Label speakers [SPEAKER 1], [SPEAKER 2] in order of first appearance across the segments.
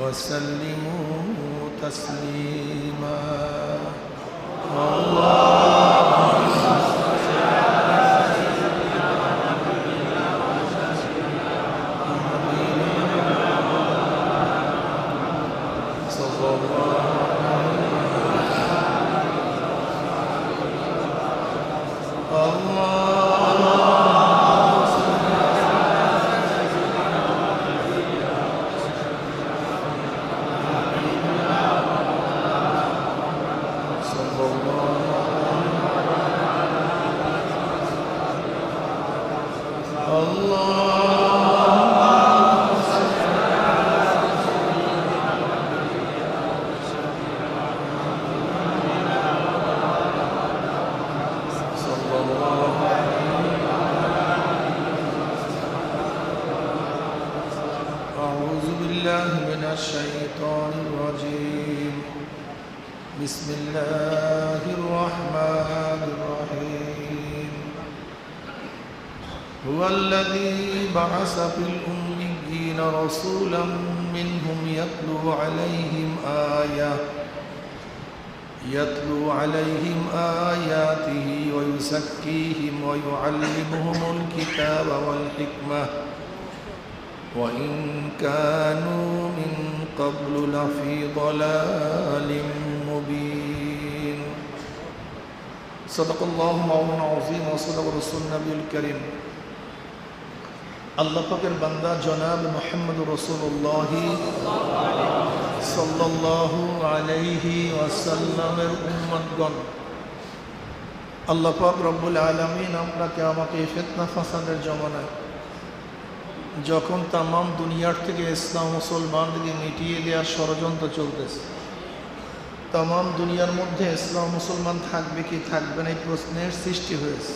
[SPEAKER 1] وسلموا تسليما صلى الذي بعث في الأميين رسولا منهم يتلو عليهم آية يتلو عليهم آياته ويزكيهم ويعلمهم الكتاب والحكمة. وإن كانوا من قبل لفي ضلال مبين. صدق الله مولانا العظيم وصدق رسول النبي الكريم. আল্লাহ পাকের বান্দা জনাব মোহাম্মদ রসুল্লাহ সাল্লাল্লাহু আলাইহি ওয়াসাল্লামের উম্মতগণ। আল্লাহ পাক রব্বুল আলমিন আপনাকে আমাকে ফেতনা ফাসাদের জমানায় যখন তামাম দুনিয়ার থেকে ইসলাম মুসলমানদেরকে মিটিয়ে দেওয়ার ষড়যন্ত্র চলতেছে, তামাম দুনিয়ার মধ্যে ইসলাম মুসলমান থাকবে কি থাকবে না এই প্রশ্নের সৃষ্টি হয়েছে।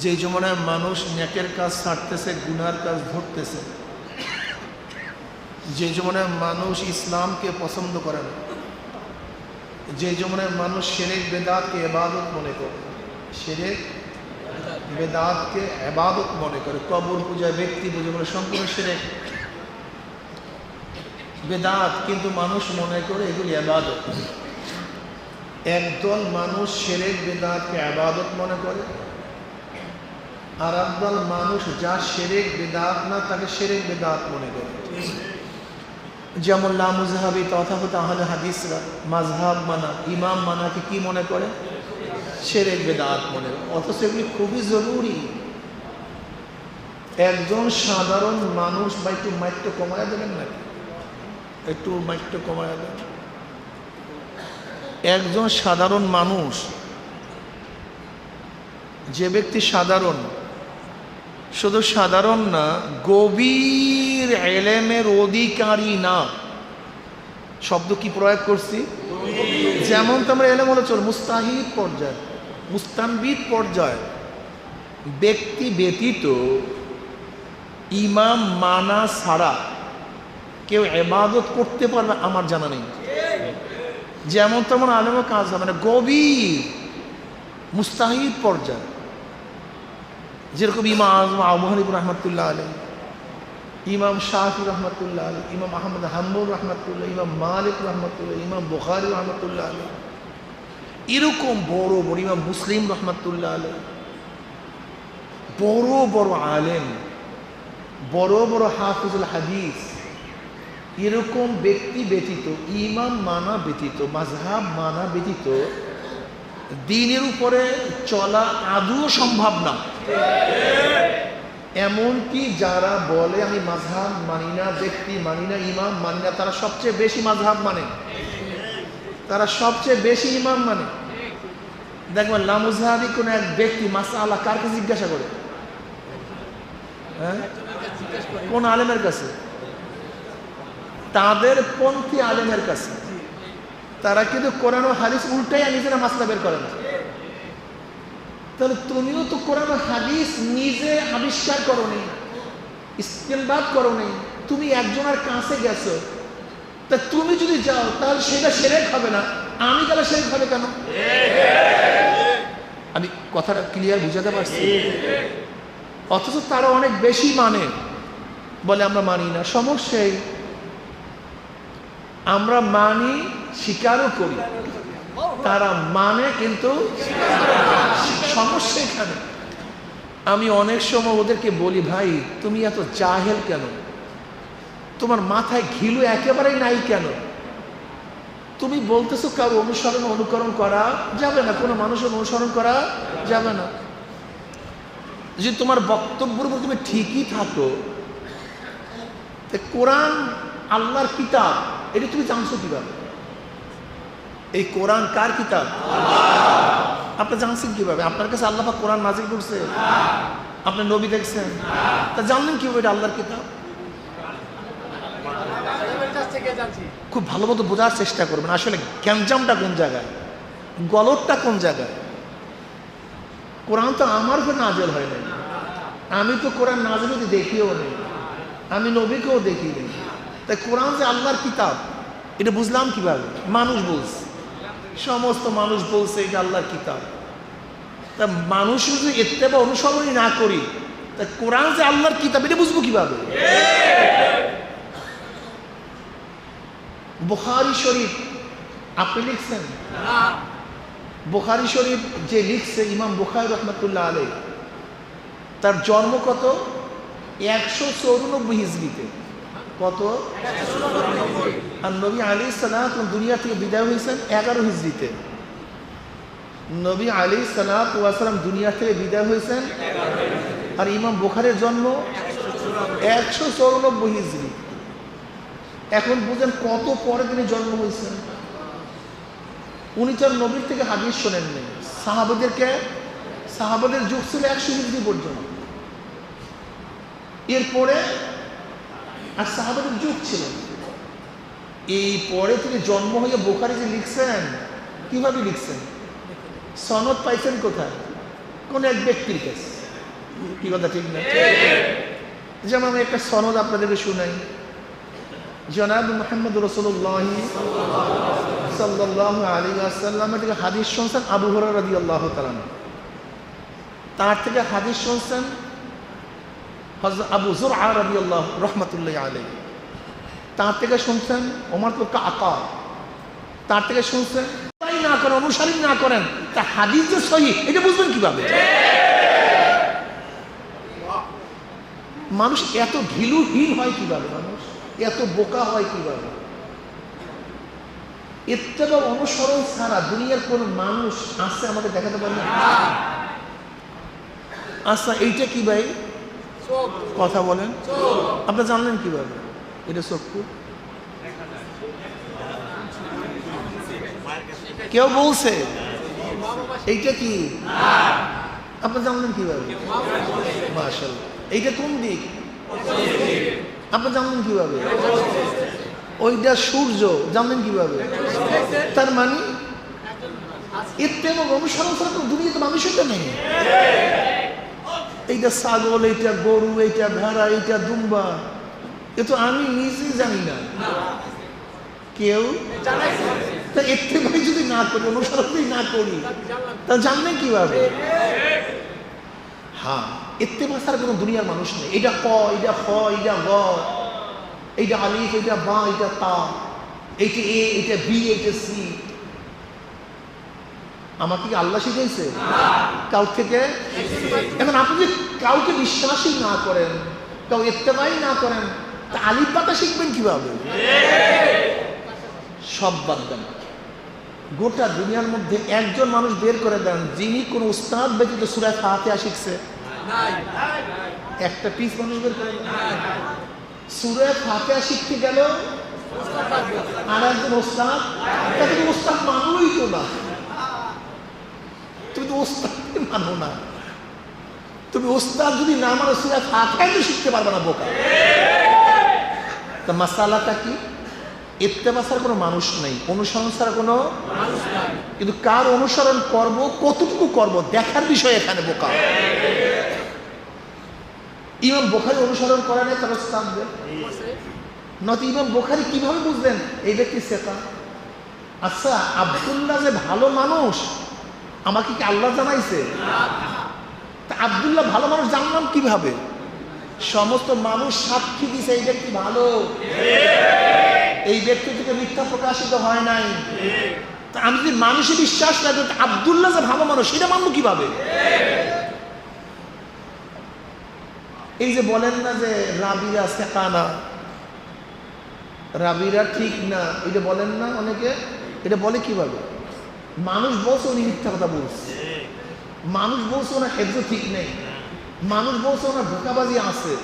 [SPEAKER 1] যে জমানায় মানুষ ন্যাকের কাজ ছাড়তেছে, গুনার কাজ ধরতেছে, যে জমানায় মানুষ ইসলামকে পছন্দ করে না, যে জমানায় মানুষ সেরেক বেদাতকে এবাদত মনে করে সেরেক বেদাতকে এবাদত মনে করে, কবর পূজায় ব্যক্তি পূজা করে, সম্পূর্ণ সেরেক বেদাত কিন্তু মানুষ মনে করে এগুলি আবাদত একদল মানুষ সেরেক বেদাতকে আবাদত মনে করে আর একদল মানুষ যা সেরেক বেদাত না, তাকে সেরেক বেদাত মনে করে। যেমন লামুজহাবি তথাগত আহলে হাদিসরা মাজহাব মানা, ইমাম মানাকে কি মনে করে? সেরেক বেদাত মনে করে। অথচ এগুলি খুবই জরুরি। একজন সাধারণ মানুষ বা একটু মাইকটা কমায় দেবেন নাকি? একটু মাইকটা কমায় দেবেন একজন সাধারণ মানুষ, যে ব্যক্তি সাধারণ শুধু সাধারণ না, গভীর এলেমের অধিকারী না। শব্দ কি প্রয়োগ করছি? যেমন তোমরা এলেম হলো চল, মুস্তাহিদ পর্যায়, মুস্তানবিদ পর্যায়। ব্যক্তি ব্যতীত ইমাম মানা ছাড়া কেউ এবাদত করতে পারবে আমার জানা নেই। যেমন তেমন আলেমও কাজ হবে মানে গভীর মুস্তাহিদ পর্যায়। যেরকম ইমাম আজম আবু হানিফ রহমতুল্লাহ আলী ইমাম শাহি রহমতুল্লাহ আলী ইমাম আহমদ হাম্বুর রহমতুল্লাহ, ইমাম মালিক রহমতুল্লাহ ইমাম বুখারি রহমতুল্লাহ আলী এরকম বড় বড় ইমাম মুসলিম রহমতুল্লাহ আলী বড় বড় আলেম, বড় বড় হাফিজুল হাদিস, এরকম ব্যক্তি ব্যতীত, ইমাম মানা ব্যতীত মাঝহাব মানা ব্যতীত দিনের উপরে চলা আদৌ সম্ভব না। এমনকি যারা বলে, আমি মাঝহাব মানি না, ব্যক্তি মানি না, ইমাম মানি না, তারা সবচেয়ে বেশি মাঝহাব মানে। তারা সবচেয়ে বেশি ইমাম মানে। দেখবেন লামুজহাবি কোন এক ব্যক্তি মাসা আল্লাহ কারকে জিজ্ঞাসা করে? হ্যাঁ? কোন আলেমের কাছে? তাদের পন্থী আলেমের কাছে। তারা কিন্তু কোরআন হাদিস উল্টাই নিজেরা মাসলা বের করে না। তাহলে তুমিও তো কোরআন হাদিস নিজে আবিষ্কার করো নি ইস্তেলবাদ করো নি তুমি একজনের কাছে গেছো। তা তুমি যদি যাও, তাহলে সেটা সেরেক হবে না। আমি তাহলে সেরেক হবে কেন? আমি কথাটা ক্লিয়ার বুঝাতে পারছি? অথচ তারা অনেক বেশি মানে বলে আমরা মানি না। সমস্যাই আমরা মানি স্বীকারও করি। তারা মানে কিন্তু সমস্যা এখানে। আমি অনেক সময় ওদেরকে বলি, ভাই, তুমি এত জাহেল কেন? তোমার মাথায় ঘিলু একেবারেই নাই কেন? তুমি বলতেছো কারও অনুসরণ, অনুকরণ করা যাবে না, কোনো মানুষের অনুসরণ করা যাবে না। যদি তোমার বক্তব্যের উপর তুমি ঠিকই থাকো কোরআন আল্লাহর কিতাব, এটা তুমি জানছো কীভাবে? এই কোরআন কার কিতাব? আপনি জানছেন কীভাবে? আপনার কাছে আল্লাহ কোরআন নাজিল করছে। আপনি নবী দেখছেন। তা জানলেন কীভাবে এটা আল্লাহর কিতাব? খুব ভালো মতো বোঝার চেষ্টা করবেন। আসলে গ্যাঞ্জামটা কোন জায়গায়? গলতটা কোন জায়গায়? কোরআন তো আমার উপর নাজেল হয় নাই। আমি তো কোরআন নাজেল দেখিও নেই। আমি নবীকেও দেখি নেই। তাই কোরআন যে আল্লাহর কিতাব, এটা বুঝলাম কীভাবে? মানুষ বলছে। সমস্ত মানুষ বলছে এটা আল্লাহর কিতাব। তা মানুষ যদি এত্তেবা অনুসরণই না করি, তা কোরআন যে আল্লাহর কিতাব, এটা বুঝব কীভাবে? বুখারি শরীফ, আপনি লিখছেন? বুখারি শরীফ যে লিখছে ইমাম বুখারি রহমতুল্লাহ আলী তার জন্ম কত? একশো চৌরানব্বই হিজড়িতে। কত? আর নবী আলী সালাম দুনিয়া থেকে বিদায় হয়েছেন এগারো হিজড়িতে। নবী আলী সালাম দুনিয়া থেকে বিদায় হয়েছেন। আর ইমাম বুখারের জন্ম একশো চৌরানব্বই হিজড়ি। এখন বুঝেন কত পরে তিনি জন্ম হয়েছেন উনি তো নবীর থেকে হাদিস শোনেন নেই। সাহাবাদেরকে সাহাবাদের যুগ ছিল একশো হিজড়ি পর্যন্ত। এরপরে আর সাহাবাদের যুগ ছিল। এই পরে তিনি জন্ম হয়ে বোখারি যে লিখছেন। কীভাবে লিখছেন? সনদ পাইছেন কোথায়? কোন এক ব্যক্তির কাছে। কি কথা, ঠিক না? যেমন আমি একটা সনদ আপনাদেরকে শুনাই। জনাব মোহাম্মদ রসুল্লাহ সাল্লাহ আলী থেকে হাদিস শুনছেন আবু হর রাজি আল্লাহ তার থেকে হাদিস শুনছেন হজরত আবু জুর আরবি আল্লাহ রহমতুল্লাহ আলী তার থেকে শুনছেন ওমর তো আকা তার থেকে শুনছেন, তাই না করেন, অনুসারী না করেন তা হাদিস যে সহি, এটা বুঝবেন কীভাবে? মানুষ এত ঘিলুহীন হয় কীভাবে মানুষ? এত বোকা হয় কীভাবে? ইত্তেবা অনুসরণ ছাড়া দুনিয়ার কোন মানুষ আসছে আমাদের দেখাতে পারবে না আচ্ছা এইটা কি ভাই? কথা বলেন। আপনি জানলেন কীভাবে? এটা চক্ষু কেউ বলছে? এইটা কি? আপনি জানলেন কীভাবে? মার্শাল এইটা কোন দিক? আপনি জানলেন কীভাবে? ওইটা সূর্য। জানলেন কীভাবে? তার মানে ইত্তেমক অনুসরণ ছাড়া তো দুনিয়াতে মানুষের তো নেই। এইটা ছাগল, এইটা গরু, এইটা ভেড়া, এইটা দুম্বা। এ তো আমি নিজেই জানি না। কেউ? তা ইত্তেমাই যদি না করি অনুসরণ না করি, তা জানবেন কীভাবে? হ্যাঁ ইত্তেমা ছাড়া কোনো দুনিয়ার মানুষ নেই। এটা ক এটা খ এটা গ, এইটা আলিফ, এইটা বা, এইটা তা। এইটা এ, এইটা বি, এইটা সি। আমাকে কি আল্লাহ শিখাইছে কাউ থেকে? এখন আপনি যদি কাউকে বিশ্বাসই না করেন কাউ ইত্তেবাই না করেন, তা আলিফ পাতা শিখবেন কীভাবে? সব বাদ দেন। গোটা দুনিয়ার মধ্যে একজন মানুষ বের করে দেন, যিনি কোনো উস্তাদ ব্যতীত সুরায় ফাতিহা শিখছে। একটা পিস মানুষ বের করে সুরায় ফাতিহা শিখতে গেল আর একজন ওস্তাদ তা তুমি ওস্তাদ মানোই তো না। তো ওস্তাদ মানো না। তুমি ওস্তাদ যদি না মানো সুরায় ফাতিহা তো শিখতে পারবে না বোকা। তা মাসালাটা কি? ইত্তেবা ছাড়া কোনো মানুষ নেই অনুসরণ ছাড়া কোনো কিন্তু কার অনুসরণ করব কতটুকু করব দেখার বিষয় এখানে বোকা। ইমাম বোখারি অনুসরণ করে নাই তার স্থানদের নয়তো ইমাম বোখারি কীভাবে বুঝলেন? এই ব্যক্তি সেতা আচ্ছা আবদুল্লাহ যে ভালো মানুষ আমাকে কি আল্লাহ জানাইছে? তা আবদুল্লাহ ভালো মানুষ জানলাম কীভাবে? সমস্ত মানুষ সাক্ষী দিছে এই ব্যক্তি ভালো। এই ব্যক্তি থেকে মিথ্যা প্রকাশিত হয় নাই। তা আমি যদি মানুষে বিশ্বাস করি আবদুল্লাহ যে ভালো মানুষ, সেটা মানবো কীভাবে? এই যে বলেন না যে রাবিরা সেকানা রাবিরা ঠিক না, এটা বলেন না অনেকে? এটা বলে কীভাবে? মানুষ বলছে উনি মিথ্যা কথা বলছে। মানুষ বলছে ওনার হেফজ ঠিক নেই। মানুষ বলছে ওনার ধোকাবাজি আছে।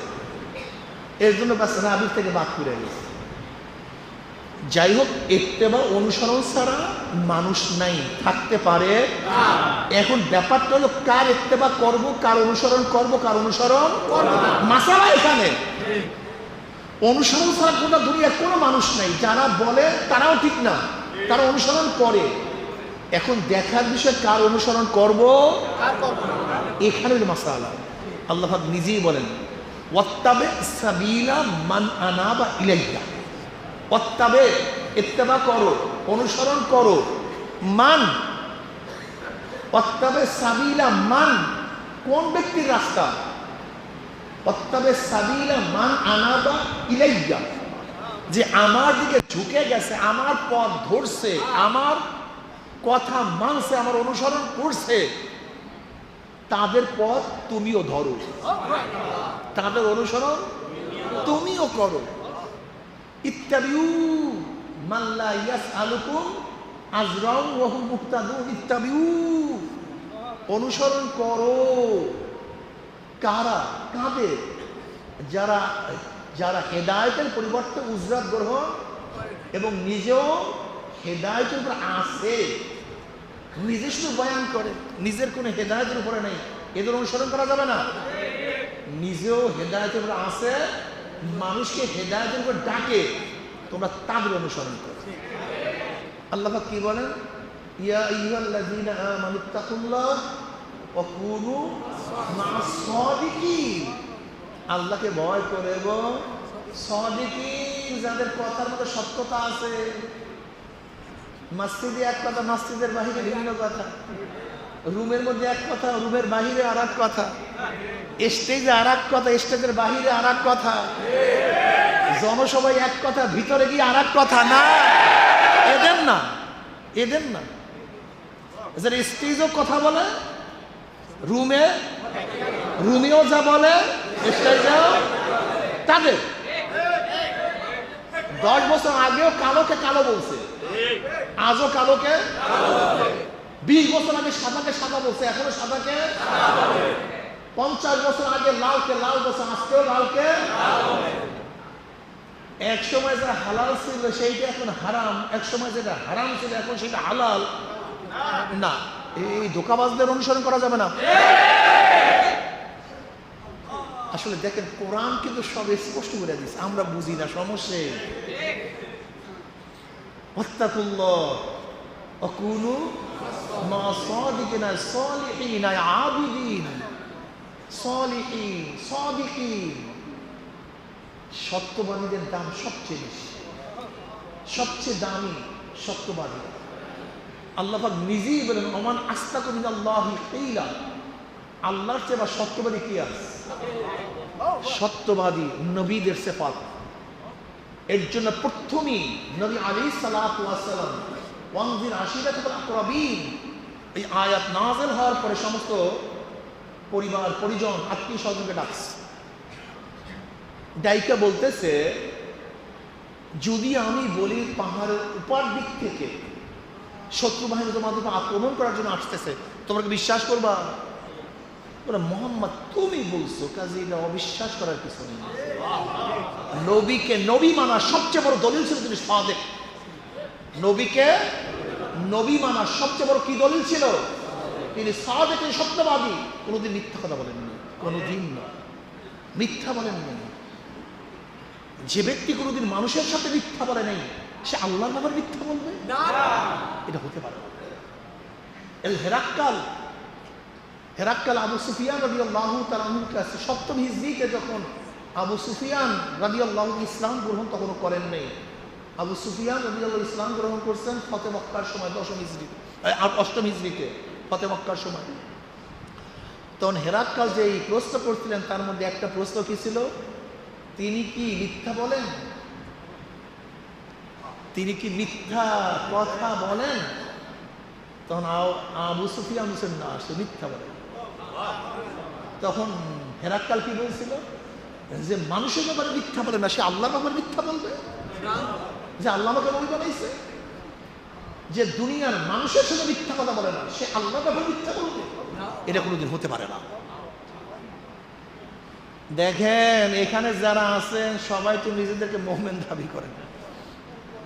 [SPEAKER 1] এর জন্য রাবির থেকে বাদ করে গেছে। যাই হোক এত্তেবা অনুসরণ ছাড়া মানুষ নাই, থাকতে পারে। এখন ব্যাপারটা হলো, কার এত্তেবা করব, কার অনুসরণ করব, কার অনুসরণ মাসালা এখানে। অনুসরণ ছাড়া গোটা দুনিয়ার কোনো মানুষ নাই। যারা বলে, তারাও ঠিক না। তারা অনুসরণ করে। এখন দেখার বিষয় কার অনুসরণ করব? এখানে মাসালা। আল্লাহ নিজেই বলেন ওয়াত্তাবে সাবিলা মান আনাবা ইলাইয়া। অত্তাবে ইত্তেবা করো অনুসরণ করো মান অত্তাবে সাবিলা মান কোন ব্যক্তির রাস্তা? অত্তাবে সাবিলা মান আনাবা ইলাইয়া। যে আমার দিকে ঝুঁকে গেছে আমার পথ ধরছে আমার কথা মানছে, আমার অনুসরণ করছে। তাদের পথ তুমিও ধরো। তাদের অনুসরণ তুমিও করো। ইত্তাবিউ মাল্লা ইয়াস আলুকুম আজরাউ ওয়াহুম মুক্তাদুন ইত্তাবিউ। অনুসরণ করো। কারা? কাদের? যারা যারা হেদায়তের পরিবর্তে উজরাত গ্রহণ এবং নিজেও হেদায়তের উপর আসে নিজে শুধু বয়ান করে, নিজের কোনো হেদায়তের উপরে নেই। এদের অনুসরণ করা যাবে না। নিজেও হেদায়তের উপর আসে মানুষকে হেদায়তের উপর ডাকে। তোমরা তাদের অনুসরণ করো। আল্লাহ কি বলেন? ইয়া আইয়ুহাল্লাযীনা আমানুত্তাকুল্লাহ ওয়া কুনু মা'আস আল্লাহকে ভয় করে এবং সাদিকিন, যাদের কথার মধ্যে সত্যতা আছে। মসজিদে এক কথা, মসজিদের বাহিরে বিভিন্ন কথা। রুমের মধ্যে এক কথা, রুমের বাহিরে আর এক কথা। স্টেজে আর এক কথা, স্টেজের বাহিরে আর এক কথা। জনসভায় এক কথা, ভিতরে গিয়ে আর এক কথা। না এদের না এদের না। যারা স্টেজও কথা বলে, রুমে, রুমেও যা বলে স্টেজেও তাদের। দশ বছর আগেও কালোকে কালো বলছে। আজও কালোকে? বিশ বছর আগে সাদাকে সাদা বলছে, এখনও সাদাকে? পঞ্চাশ বছর আগে লালকে লাল বলছে, আজকেও লালকে? এক সময় হালাল ছিল, সেইটা এখন হারাম। এক সময় যেটা হারাম ছিল, এখন সেটা হালাল। না, এই ধোকাবাজদের অনুসরণ করা যাবে না। আসলে দেখেন, কোরআন কিন্তু সব স্পষ্ট করে দিচ্ছে আমরা বুঝি না, সমস্যা সত্যবাদীদের দাম সবচেয়ে বেশি। সবচেয়ে দামি সত্যবাদী। আল্লাহ নিজেই বলেন অমান আস্তা কবিন আল্লাহ আল্লাহর চেয়ে বা সত্যবাদী কি আছে? সত্যবাদী নবীদের সেফাত। এর জন্য প্রথমেই নবী আলী সালাম ওয়ানজির আশিরা থেকে আকরাবিন, এই আয়াত নাজেল হওয়ার পরে সমস্ত পরিবার, পরিজন, আত্মীয় স্বজনকে ডাকছে। ডাইকা বলতেছে, যদি আমি বলি পাহাড়ের উপর দিক থেকে শত্রু বাহিনী তোমাদের আক্রমণ করার জন্য আসতেছে, তোমরা কি বিশ্বাস করবা? মোহাম্মদ তুমি বলছো কাজে এটা অবিশ্বাস করার কিছু নেই। নবীকে নবী মানার সবচেয়ে বড় দলিল ছিল তিনি সাদেক নবীকে নবী মানার সবচেয়ে বড় কি দলিল ছিল? তিনি সাদেক সত্যবাদী। কোনোদিন মিথ্যা কথা বলেননি কোনোদিন না। মিথ্যা বলেননি। যে ব্যক্তি কোনোদিন মানুষের সাথে মিথ্যা বলে নাই সে আল্লাহর নামের মিথ্যা বলবে? এটা হতে পারে এল হেরাক্কাল হেরাক্কাল আবু সুফিয়ান রবি তালাহুর কাছে সপ্তম হিজড়িতে যখন আবু সুফিয়ান ইসলাম গ্রহণ তখনও করেন নাই। আবু সুফিয়ান ইসলাম গ্রহণ করছেন ফতে মক্কার সময়, দশম হিজড়িতে অষ্টম হিজড়িতে ফতে মক্কার সময়। তখন হেরাক্কাল যে প্রশ্ন করছিলেন, তার মধ্যে একটা প্রশ্ন কি ছিল? তিনি কি মিথ্যা বলেন? তিনি কি মিথ্যা কথা বলেন? তখন আবু সুফিয়ান হোসেন না মিথ্যা বলেন তখন হেরাক্কাল কি বলছিল? যে মানুষের ব্যাপারে মিথ্যা বলে না, সে আল্লাহর ব্যাপারে মিথ্যা বলবে? যে আল্লাহ আমাকে নবী বানাইছে? যে দুনিয়ার মানুষের সাথে মিথ্যা কথা বলে না, সে আল্লাহর ব্যাপারে মিথ্যা বলবে? এটা কোনোদিন হতে পারে না। দেখেন, এখানে যারা আছেন সবাই তো নিজেদেরকে মোহমেন দাবি করেন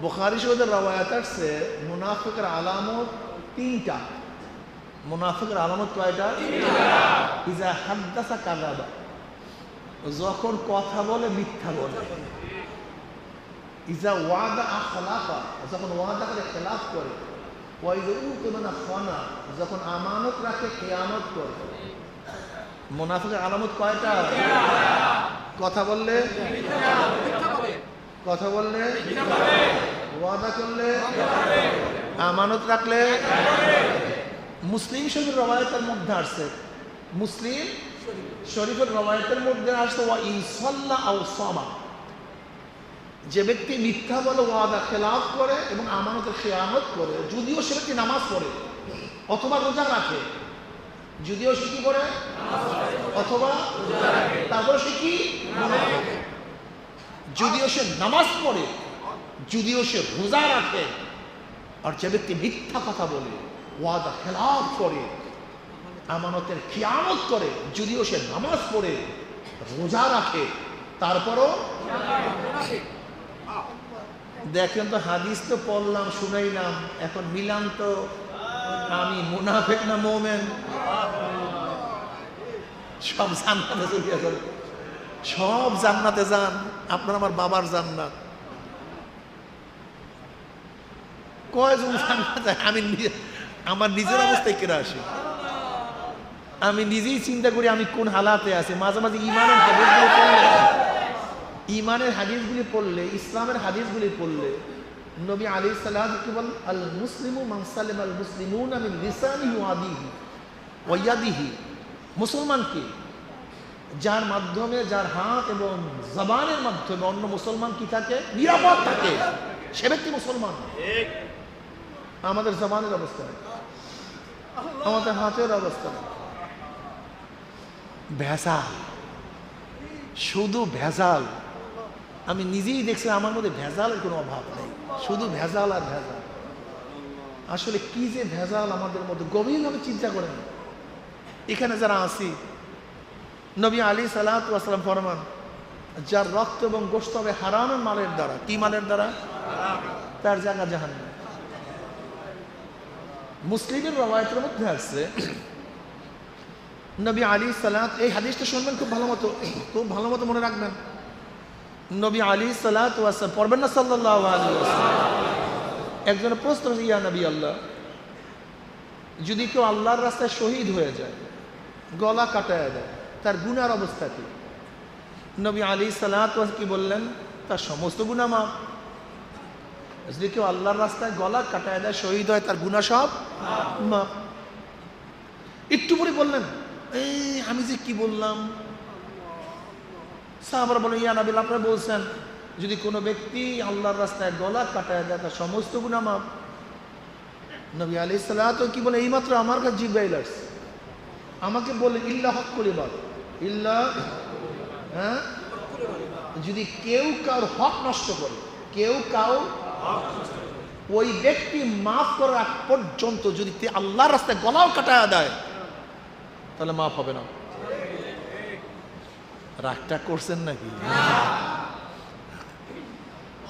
[SPEAKER 1] বোখারি শহীদের রবায়াত আসছে, মুনাফিকের আলামত তিনটা। মুনাফিকের আলামত কয়টা ইজা হাদ্দাসা কাজাবা যখন কথা বলে, মিথ্যা বলে। ইজা ওয়াদা আখলাফা, যখন ওয়াদা করে খেলাফ করে। ওয়াইজা খানা, যখন আমানত রাখে খেয়ানত করে। মুনাফিকের আলামত কয়টা? কথা বললে? কথা বললে? ওয়াদা করলে? আমানত রাখলে? মুসলিম শরীফের রবায়তের মধ্যে আসছে। মুসলিম শরীফের রবায়তের মধ্যে আসছে, ওয়া ইনসাল্লাহ আও সামা। যে ব্যক্তি মিথ্যা বলে ওয়াদা, খেলাফ করে এবং আমানতের খেয়ানত করে, যদিও সে ব্যক্তি নামাজ পড়ে অথবা রোজা রাখে, যদিও সে কি করে? অথবা তারপর সে কি? যদিও সে নামাজ পড়ে, যদিও সে রোজা রাখে, আর যে ব্যক্তি মিথ্যা কথা বলে ওয়াদা, খেলাফ করে, আমানতের খেয়ানত করে, যদিও সে নামাজ পড়ে, রোজা রাখে, তারপরও দেখেন তো হাদিস তো পড়লাম, শুনাইলাম, এখন মিলাম তো আমি মুনাফেক না মোমেন? সব জান্নাতে চলে যান সব জান্নাতে যান, আপনার আমার বাবার জান্নাত। কয়জন জান্নাতে আমি নিজে- আমার নিজের অবস্থায় কেরা আসি। আমি নিজেই চিন্তা করি আমি কোন হালাতে আছি। মাঝে মাঝে ইমানের হাদিসগুলো পড়লে ইমানের হাদিসগুলি পড়লে ইসলামের হাদিসগুলি পড়লে নবী আলী সাল্লাহ কি বল আল মুসলিম মানসালিম আল মুসলিমুন আমি লিসানিহি ওয়াদিহি ওয়াদিহি মুসলমান কি? যার মাধ্যমে যার হাত এবং জবানের মাধ্যমে অন্য মুসলমান কি থাকে? নিরাপদ থাকে। সে ব্যক্তি মুসলমান। আমাদের জবানের অবস্থা। আমাদের হাতের অবস্থা। ভেজাল। শুধু ভেজাল। আমি নিজেই দেখছি, আমার মধ্যে ভেজালের কোনো অভাব নেই। শুধু ভেজাল আর ভেজাল। আসলে কি যে ভেজাল আমাদের মধ্যে, গভীরভাবে চিন্তা করেন। এখানে যারা আসি নবী আলী সালাতাম ফরমান, যার রক্ত এবং গোস্ত হবে হারানোর মালের দ্বারা। কি মালের দ্বারা? তার জায়গা জাহান মুসলিমের রবায়তের মধ্যে আসছে নবী আলী সালাত, এই হাদিসটা শুনবেন খুব ভালো মতো, খুব ভালো মতো মনে রাখবেন। নবী আলী সালাত পড়বেন না সাল্লাহ একজনের প্রশ্ন ইয়া নবী আল্লাহ, যদি কেউ আল্লাহর রাস্তায় শহীদ হয়ে যায়, গলা কাটায় দেয়, তার গুনার অবস্থা কি? নবী আলী সালাত কি বললেন? তার সমস্ত গুণা যদি কেউ আল্লাহর রাস্তায় গলা কাটায় দেয়, শহীদ হয়, তার গুণা সব? একটু পরে বললেন, এই, আমি যে কি বললাম? সাহাবার বলেন ইয়া নবী আপনি বলছেন, যদি কোনো ব্যক্তি আল্লাহর রাস্তায় গলা কাটায় দেয়, তার সমস্ত গুণা মাপ নবী আলি সাল্লাহ কি বলে, এইমাত্র আমার কাছে জিব্রাইল আসছে। আমাকে বলে, ইল্লা হক করে বল ইল্লা হ্যাঁ? যদি কেউ কারোর হক নষ্ট করে, কেউ কাউ ওই ব্যক্তি মাফ করার আগ পর্যন্ত যদি আল্লাহর রাস্তায় গলাও কাটায় দেয়, তাহলে মাফ হবে না। রাগটা করছেন নাকি?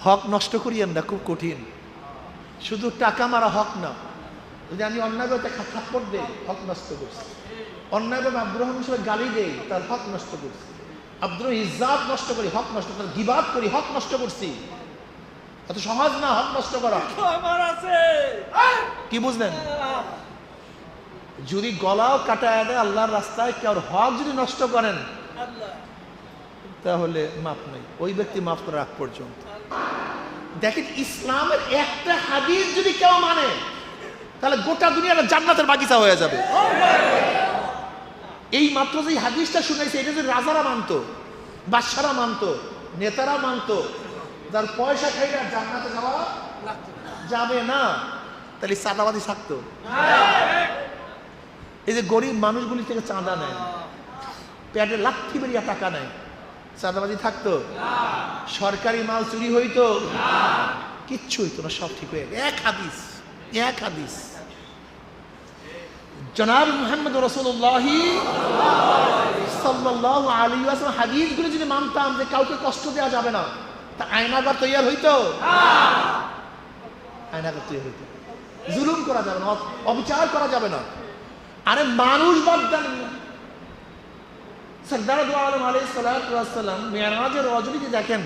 [SPEAKER 1] হক নষ্ট করিয়েন না, খুব কঠিন। শুধু টাকা মারা হক না। যদি আমি অন্যায়ভাবে তাকে থাপ্পড় দেই, হক নষ্ট করছি। অন্যায়ভাবে আব্দুর রহমান হিসেবে গালি দেই, তার হক নষ্ট করছি। রহমান ইজাত নষ্ট করি, হক নষ্ট তার গিবাদ করি, হক নষ্ট করছি। এত সহজ না হক নষ্ট করা?
[SPEAKER 2] আমার আছে।
[SPEAKER 1] কি বুঝলেন? যদি গলাও কাটায় দেয় আল্লাহর রাস্তায় কেউ হক যদি নষ্ট করেন? তাহলে মাপ নেই। ওই ব্যক্তি মাফ করার আগ পর্যন্ত। দেখেন ইসলামের একটা হাদিস যদি কেউ মানে তাহলে গোটা দুনিয়াটা জান্নাতের বাগিচা হয়ে যাবে। এই মাত্র যে হাদিসটা শুনেছে এটা যদি রাজারা মানতো বাদশারা মানতো নেতারা মানতো যার পয়সা খাইলে আর জান্নাতে যাওয়া যাবে না তাহলে চাঁদাবাদি থাকতো এই যে গরিব মানুষগুলি থেকে চাঁদা নেয়। পেটে লাথি বেরিয়া টাকা নেয়। চাঁদাবাজি থাকতো? সরকারি মাল চুরি হইতো? কিচ্ছু হইতো না সব ঠিক হয়ে। এক হাদিস এক হাদিস। জনাব মোহাম্মদ রসুল্লাহি সাল্লাহ আলী আসলাম হাদিসগুলো যদি মানতাম যে কাউকে কষ্ট দেওয়া যাবে না তা আয়নাগর তৈয়ার হইতো? আয়নাগর তৈরি হইতো। জুলুম করা যাবে না অবিচার করা যাবে না। আরে মানুষ বাদ দেন সর্দার আলম আলাই সাল্লাম মেয়ারাজের রজনীতে দেখেন।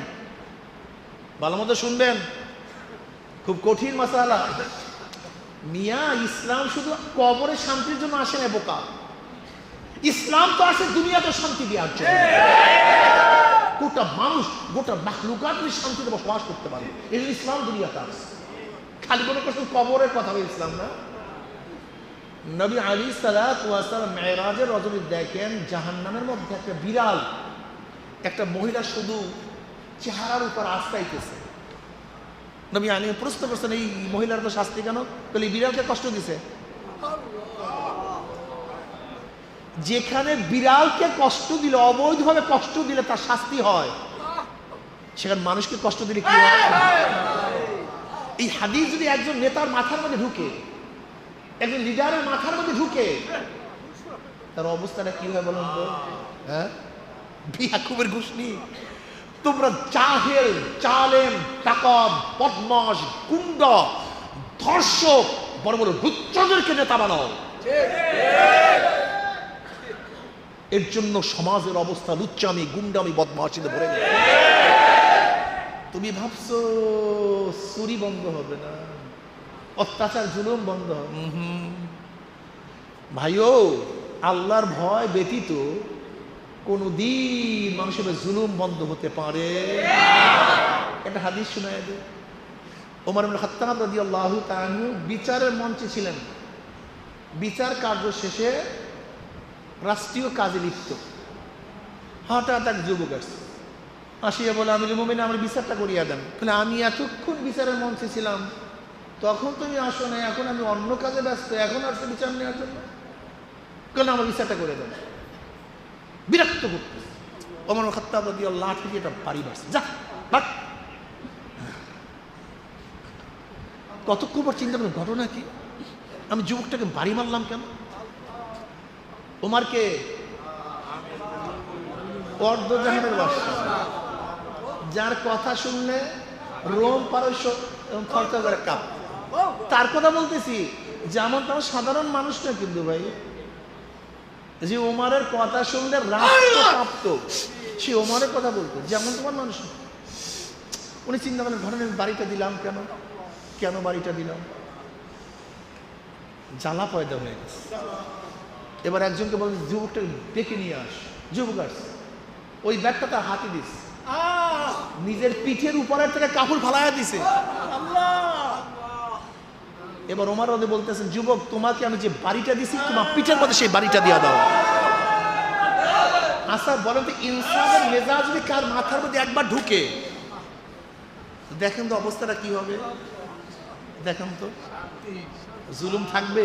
[SPEAKER 1] ভালো মতো শুনবেন? খুব কঠিন মশালা মিয়া ইসলাম শুধু কবরে শান্তির জন্য আসে না বোকা। ইসলাম তো আসে দুনিয়াতে শান্তি দেওয়ার জন্য। গোটা মানুষ, গোটা মাহলুকাত শান্তিতে বসবাস করতে পারে এই ইসলাম দুনিয়াতে আসে খালি কোনো প্রশ্ন কবরের কথা ইসলাম না? নবী আলী সালাম মেয়েরাজের রজনী দেখেন, জাহান্নামের মধ্যে একটা বিড়াল, একটা মহিলা শুধু চেহারার উপর আশ্রাইতেছে। নবী আলী প্রশ্ন করছেন, এই মহিলার তো শাস্তি কেন? তাহলে বিড়ালকে কষ্ট দিছে। যেখানে বিড়ালকে কষ্ট দিলে, অবৈধভাবে কষ্ট দিলে তার শাস্তি হয়, সেখানে মানুষকে কষ্ট দিলে কি এই হাদিস যদি একজন নেতার মাথার মধ্যে ঢুকে, একজন লিডারের মাথার মধ্যে ঢুকে, তার অবস্থাটা কি হয় বলুন তো? হ্যাঁ? বিয়াকুবের ঘুষনি। তোমরা চাহেল চালেম টাকব পদ্মস কুণ্ড ধর্ষক, বড় বড় রুচ্চদেরকে নেতা বানাও। এর জন্য সমাজের অবস্থা লুচ্চামি, গুন্ডামি, বদমাশিতে ভরে গেছে। তুমি ভাবছ, চুরি বন্ধ হবে না? অত্যাচার, জুলুম বন্ধ। ভাইও, আল্লাহর ভয় ব্যতীত কোনো দিন মানুষের জুলুম বন্ধ হতে পারে। একটা হাদিস শোনায় দে। ওমর খাত্তাব রাদিয়াল্লাহু তাআলা বিচারের মঞ্চে ছিলেন। বিচার কার্য শেষে রাষ্ট্রীয় কাজে লিপ্ত। হঠাৎ এক যুবক আসছে। আসিয়া বলে আমি মুমিন আমার বিচারটা করিয়া দেন। তাহলে আমি এতক্ষণ বিচারের মঞ্চে ছিলাম। তখন তুমি আসো না এখন আমি অন্য কাজে ব্যস্ত, এখন আসছে বিচার নেওয়ার জন্য? কেন আমার বিচারটা করে দেন। বিরক্ত করতে অমর খত্তাব দিয়ে লাঠি এটা বাড়ি বাড়ছে। যা বাট কতক্ষণ পর চিন্তা করলাম, ঘটনা কি? আমি যুবকটাকে বাড়ি মারলাম কেন? ওমারকে অর্ধজাহানের বাসা। যার কথা শুনলে রোম পারস্য এবং থরথর করে কাপ। তার কথা বলতেছি যেমন তার সাধারণ মানুষ না কিন্তু ভাই। যে ওমারের কথা শুনলে রাষ্ট্র কাঁপত। সে ওমারের কথা বলতো যেমন তোমার মানুষ উনি চিন্তা করেন ঘটনা আমি বাড়িটা দিলাম কেন? কেন বাড়িটা দিলাম? জ্বালা পয়দা হয়ে গেছে। এবার একজনকে বলেন যুবকটা ডেকে নিয়ে আস। যুবক আস। ওই ব্যাগটা তার হাতে দিস। নিজের পিঠের উপরের থেকে কাপড় ফালাইয়া দিছে। এবার ওমার রদে বলতেছেন যুবক তোমাকে আমি যে বাড়িটা দিছি তোমার পিঠের মধ্যে সেই বাড়িটা দিয়া দাও। আচ্ছা বলেন তো ইনসানের মেজাজ যদি কার মাথার মধ্যে একবার ঢুকে দেখেন তো অবস্থাটা কি হবে? দেখেন তো। জুলুম থাকবে?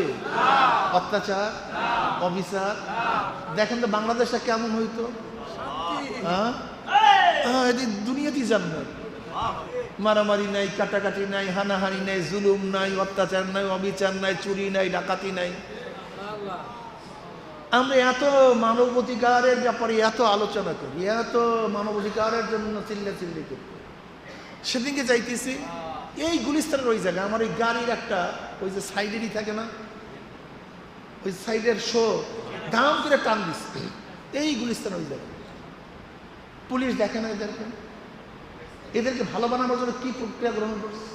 [SPEAKER 1] অত্যাচার? অবিচার? দেখেন তো বাংলাদেশটা কেমন হইতো? হ্যাঁ? হ্যাঁ, দুনিয়াতেই জান্নাত মারামারি নাই কাটাকাটি নাই হানাহানি নাই জুলুম নাই অত্যাচার নাই অবিচার নাই চুরি নাই ডাকাতি নাই। আমরা এত মানবাধিকারের ব্যাপারে এত আলোচনা করি এত মানবাধিকারের জন্য চিল্লা চিল্লি করি। সেদিনকে যাইতেছি এই গুলিস্তানের ওই জায়গা আমার ওই গাড়ির একটা ওই যে সাইডেরই থাকে না? ওই সাইডের শো, দাম করে টান দিচ্ছে এই গুলিস্তান ওই জায়গা পুলিশ দেখে না এদেরকে? এদেরকে ভালো বানানোর জন্য কি প্রক্রিয়া গ্রহণ করছে?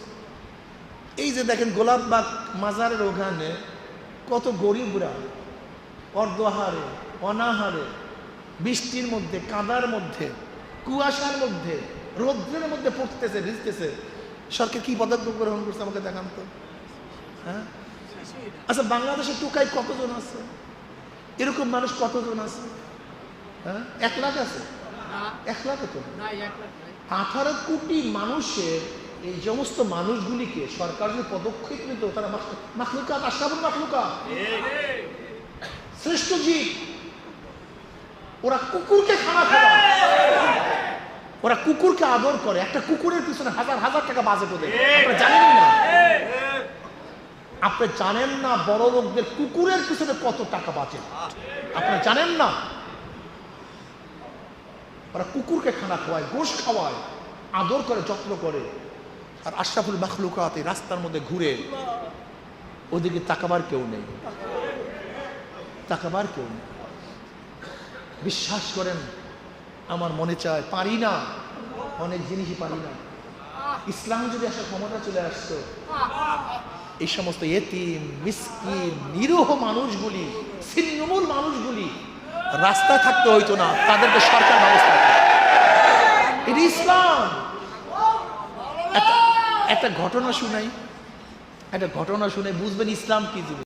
[SPEAKER 1] এই যে দেখেন গোলাপবাগ মাজারের ওখানে কত গরিবরা অর্ধহারে, অনাহারে, বৃষ্টির মধ্যে, কাদার মধ্যে, কুয়াশার মধ্যে, রৌদ্রের মধ্যে পড়তেছে, ভিজতেছে। সরকার কি পদক্ষেপ গ্রহণ করছে আমাকে দেখান তো। হ্যাঁ? আচ্ছা বাংলাদেশে টুকাই কতজন আছে? এরকম মানুষ কতজন আছে? হ্যাঁ? এক লাখ আছে? এক লাখ তো আঠারো কোটি মানুষের এই সমস্ত মানুষগুলিকে সরকার যদি পদক্ষেপ নিত তারা মাখলুকাত মাখলুকাত শ্রেষ্ঠ জীব। ওরা কুকুরকে খানা ওরা কুকুরকে আদর করে। একটা কুকুরের পিছনে হাজার হাজার টাকা বাজে ওদের। আপনারা জানেন না। আপনি জানেন না বড় লোকদের কুকুরের পিছনে কত টাকা বাঁচে আপনি জানেন না? ওরা কুকুরকে খানা খাওয়ায়, গোশ খাওয়ায়, আদর করে, যত্ন করে। আর আশরাফুল মাখলুকাত এই রাস্তার মধ্যে ঘুরে ওদিকে তাকাবার কেউ নেই। তাকাবার কেউ নেই। বিশ্বাস করেন, আমার মনে চায়, পারি না। অনেক জিনিসই পারি না। ইসলাম যদি আসার ক্ষমতা চলে আসতো এই সমস্ত এতিম, মিসকিন, নিরীহ মানুষগুলি ছিন্নমূল মানুষগুলি রাস্তায় থাকতে হইতো না, তাদেরকে সরকার ব্যবস্থা এটি ইসলাম। একটা- ঘটনা শুনাই। একটা ঘটনা শুনে বুঝবেন ইসলাম কি জিনিস?